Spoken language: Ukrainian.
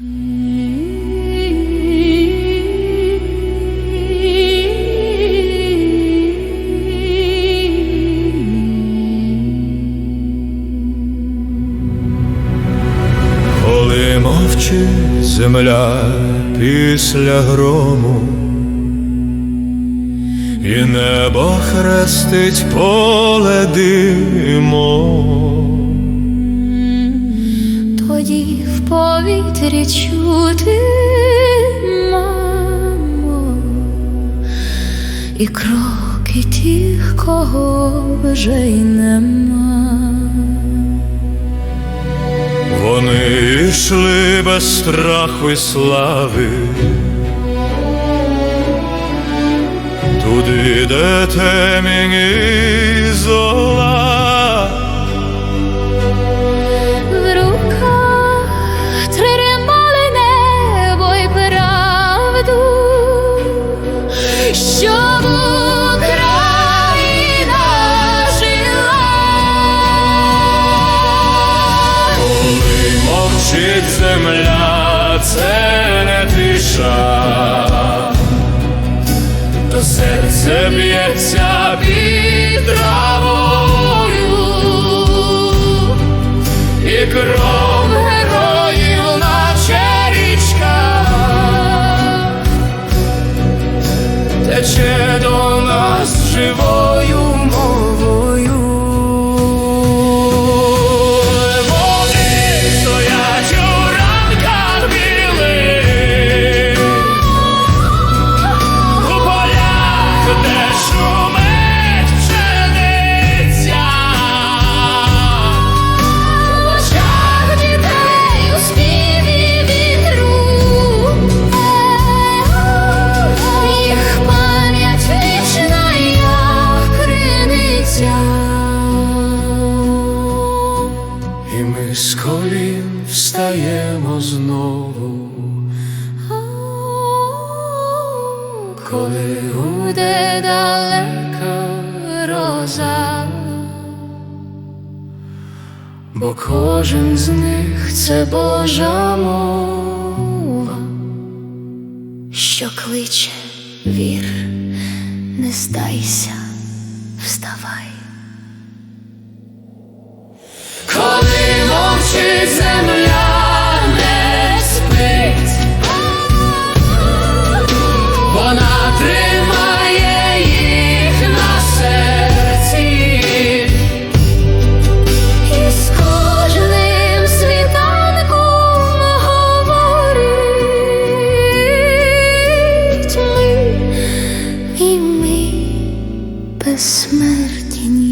Коли мовчить земля після грому, і небо хрестить поле димом. Тоді повітрі чути, мамо, і кроки тих, кого вже й нема. Вони йшли без страху й слави, туди, де темінь мовчить земля, це не тиша, то серце б'ється під ми з колін встаємо знову, Коли буде далека роза, бо кожен з них це Божа мова. що кличе вір, не здайся, вставай. смерті.